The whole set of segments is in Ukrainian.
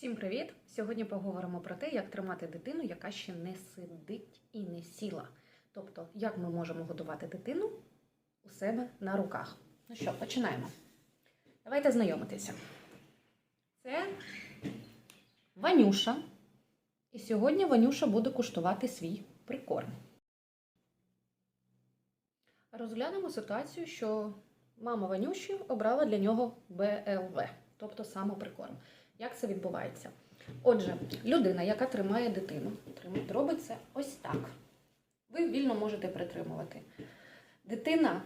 Всім привіт! Сьогодні поговоримо про те, як тримати дитину, яка ще не сидить і не сіла. Тобто, як ми можемо годувати дитину у себе на руках. Ну що, починаємо. Давайте знайомитися. Це Ванюша. І сьогодні Ванюша буде куштувати свій прикорм. Розглянемо ситуацію, що мама Ванюші обрала для нього БЛВ, тобто самоприкорм. Як це відбувається? Отже, людина, яка тримає дитину, робить це ось так. Ви вільно можете притримувати. Дитина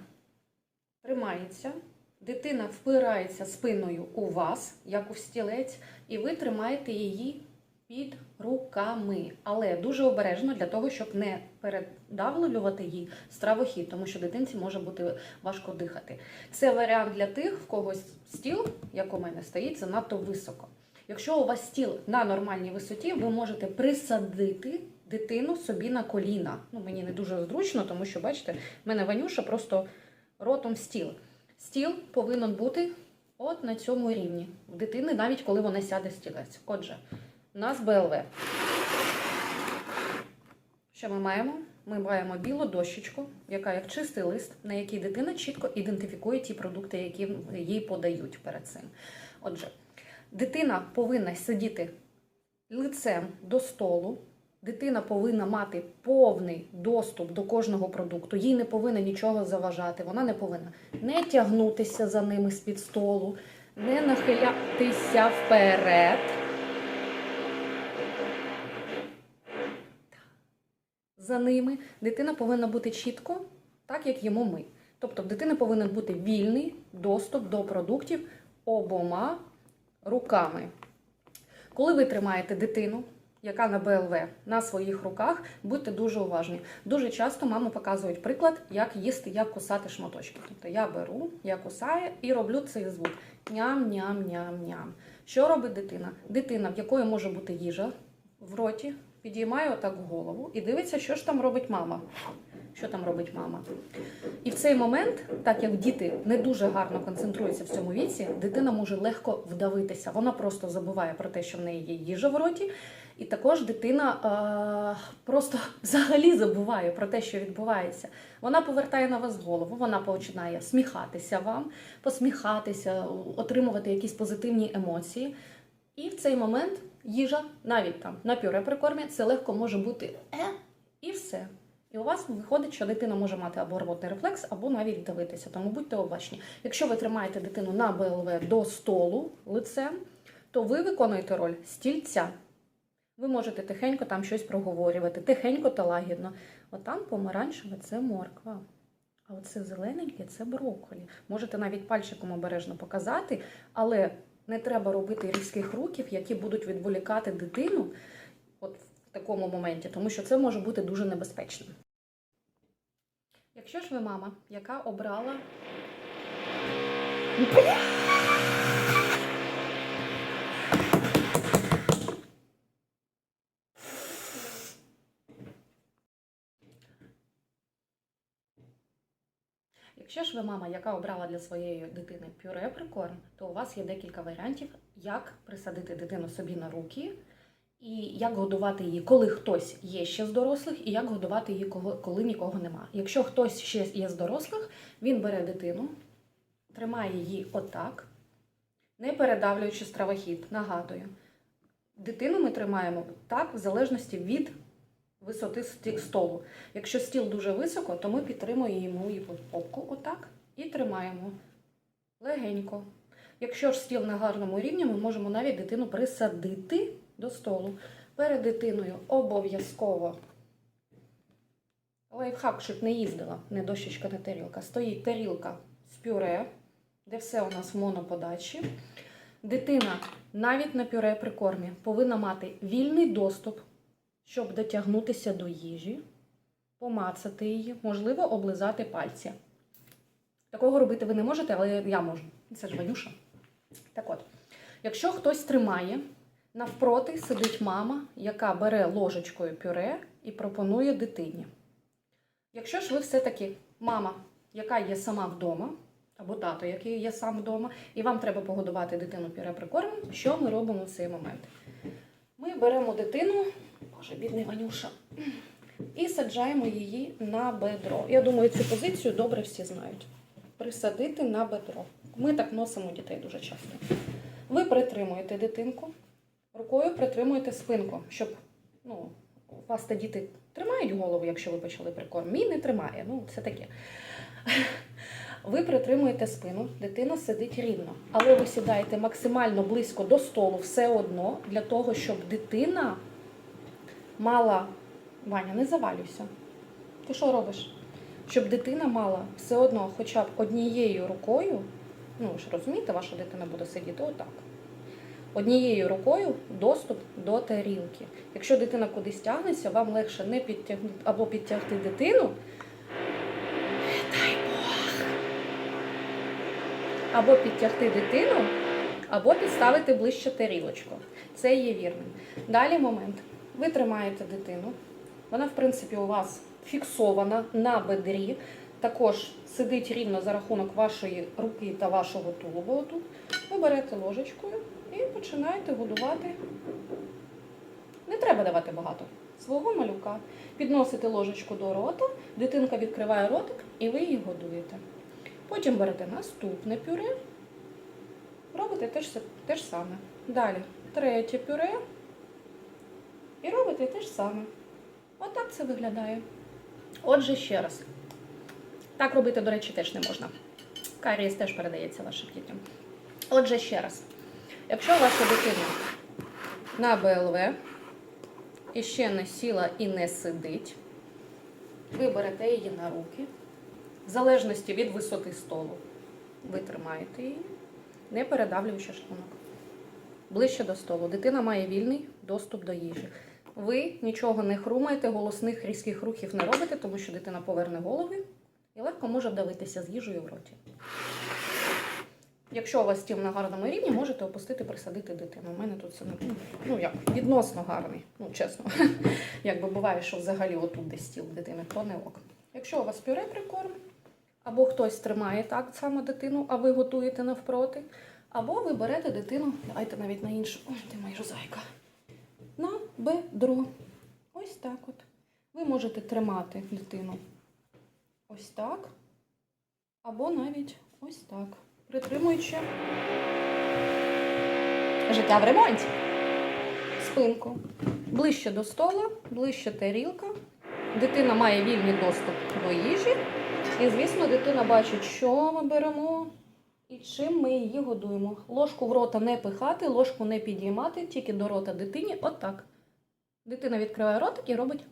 тримається, дитина впирається спиною у вас, як у стілець, і ви тримаєте її під руками. Але дуже обережно для того, щоб не передавлювати їй стравохід, тому що дитинці може бути важко дихати. Це варіант для тих, в когось стіл, як у мене стоїть, занадто високо. Якщо у вас стіл на нормальній висоті, ви можете присадити дитину собі на коліна. Ну, мені не дуже зручно, тому що, бачите, в мене Ванюша просто ротом стіл. Стіл повинен бути от на цьому рівні. В дитини, навіть коли вона сяде стілець. Отже, у нас БЛВ. Що ми маємо? Ми маємо білу дощечку, яка як чистий лист, на якій дитина чітко ідентифікує ті продукти, які їй подають перед цим. Отже, дитина повинна сидіти лицем до столу. Дитина повинна мати повний доступ до кожного продукту, їй не повинна нічого заважати, вона не повинна не тягнутися за ними з-під столу, не нахилятися вперед. За ними дитина повинна бути чітко, так як їмо ми. Тобто в дитини повинен бути вільний доступ до продуктів обома руками. Коли ви тримаєте дитину, яка на БЛВ на своїх руках, будьте дуже уважні. Дуже часто мами показують приклад, як їсти, як кусати шматочки. Тобто я беру, я кусаю і роблю цей звук. Ням-ням-ням-ням. Що робить дитина? Дитина, в якої може бути їжа в роті, підіймає отак голову і дивиться, що ж там робить мама. Що там робить мама? І в цей момент, так як діти не дуже гарно концентруються в цьому віці, дитина може легко вдавитися. Вона просто забуває про те, що в неї є їжа в роті, і також дитина е, просто взагалі забуває про те, що відбувається. Вона повертає на вас голову, вона починає сміхатися вам, посміхатися, отримувати якісь позитивні емоції. І в цей момент їжа, навіть там на пюре при це легко може бути е, і все. І у вас виходить, що дитина може мати або рвотний рефлекс, або навіть вдавитися. Тому будьте обачні. Якщо ви тримаєте дитину на БЛВ до столу лицем, то ви виконуєте роль стільця. Ви можете тихенько там щось проговорювати, тихенько та лагідно. Отам помаранчеве це морква. А оце зелененьке це брокколі. Можете навіть пальчиком обережно показати, але не треба робити різких рухів, які будуть відволікати дитину от в такому моменті, тому що це може бути дуже небезпечним. Якщо ж ви мама, яка обрала. Якщо ж ви мама, яка обрала для своєї дитини пюре прикорм, то у вас є декілька варіантів, як присадити дитину собі на руки, і як годувати її, коли хтось є ще з дорослих, і як годувати її, коли нікого нема. Якщо хтось ще є з дорослих, він бере дитину, тримає її отак, не передавлюючи стравохід. Нагадую, дитину ми тримаємо так, в залежності від висоти столу. Якщо стіл дуже високо, то ми підтримуємо йому її попку отак і тримаємо легенько. Якщо ж стіл на гарному рівні, ми можемо навіть дитину присадити до столу. Перед дитиною обов'язково лайфхак, щоб не їздила, не дощечка, не тарілка. Стоїть тарілка з пюре, де все у нас в моноподачі. Дитина навіть на пюре при кормі повинна мати вільний доступ щоб дотягнутися до їжі, помацати її, можливо, облизати пальці. Такого робити ви не можете, але я можу. Це ж Ванюша. Так от, якщо хтось тримає, навпроти сидить мама, яка бере ложечкою пюре і пропонує дитині. Якщо ж ви все-таки мама, яка є сама вдома, або тато, який є сам вдома, і вам треба погодувати дитину пюре прикормом, що ми робимо в цей момент? Ми беремо дитину, боже, бідний Ванюша, і саджаємо її на бедро. Я думаю, цю позицію добре всі знають. Присадити на бедро. Ми так носимо дітей дуже часто. Ви притримуєте дитинку, рукою притримуєте спинку, щоб ну, вас та діти тримають голову, якщо ви почали прикорм. Мій не тримає, ну це таке. Ви притримуєте спину, дитина сидить рівно, але ви сідаєте максимально близько до столу все одно для того, щоб дитина мала. Ваня, не завалюйся. Ти що робиш? Щоб дитина мала все одно хоча б однією рукою, ну ви ж розумієте, ваша дитина буде сидіти отак. Однією рукою доступ до тарілки. Якщо дитина кудись тягнеться, вам легше не підтягнути або підтягти дитину. Дай Бог. Або підтягти дитину, або підставити ближче тарілочку. Це є вірним. Далі момент. Ви тримаєте дитину. Вона, в принципі, у вас фіксована на бедрі. Також сидить рівно за рахунок вашої руки та вашого тулуба. Отут. Ви берете ложечкою і починаєте годувати. Не треба давати багато. Свого малюка. Підносите ложечку до рота, дитинка відкриває ротик і ви її годуєте. Потім берете наступне пюре, робите те ж, те ж саме. Далі третє пюре і робите те ж саме. Отак це виглядає. Отже, ще раз. Так робити, до речі, теж не можна. Карієс теж передається вашим дітям. Отже, ще раз. Якщо ваша дитина на БЛВ і ще не сіла і не сидить, ви берете її на руки. В залежності від висоти столу, ви тримаєте її, не передавлюючи шлунок. Ближче до столу. Дитина має вільний доступ до їжі. Ви нічого не хрумаєте, голосних різких рухів не робите, тому що дитина поверне голови і легко може вдавитися з їжею в роті. Якщо у вас стіл на гарному рівні, можете опустити, присадити дитину. У мене тут це не ну як відносно гарний, ну чесно. Якби буває, що взагалі отут десь стіл дитини, то не ок. Якщо у вас пюре прикорм, або хтось тримає так само дитину, а ви готуєте навпроти, або ви берете дитину, давайте навіть на іншу, ой, ти моя зайка, на бедро. Ось так от. Ви можете тримати дитину ось так, або навіть ось так, притримуючи життя в ремонті. Спинку. Ближче до стола, ближче тарілка. Дитина має вільний доступ до їжі. І, звісно, дитина бачить, що ми беремо і чим ми її годуємо. Ложку в рота не пихати, ложку не підіймати, тільки до рота дитині. Отак. Дитина відкриває ротик і робить.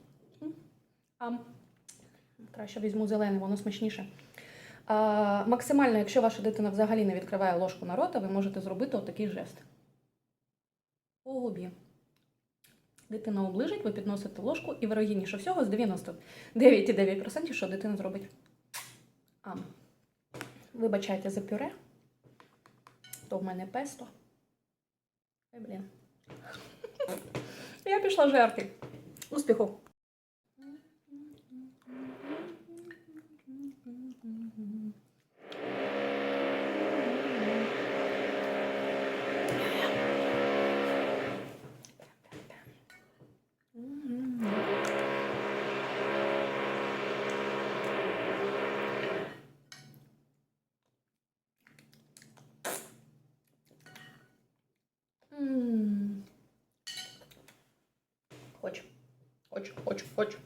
Ам. Краще візьму зелене, воно смачніше. А, максимально, якщо ваша дитина взагалі не відкриває ложку на рота, ви можете зробити отакий жест. По губі. Дитина оближить, ви підносите ложку, і вирогідніше всього з 99,9%, що дитина зробить. Ам. Вибачайте за пюре. То в мене песто. Ой, блін. Я пішла жерти. Успіху! Хочу, хочу, хочу.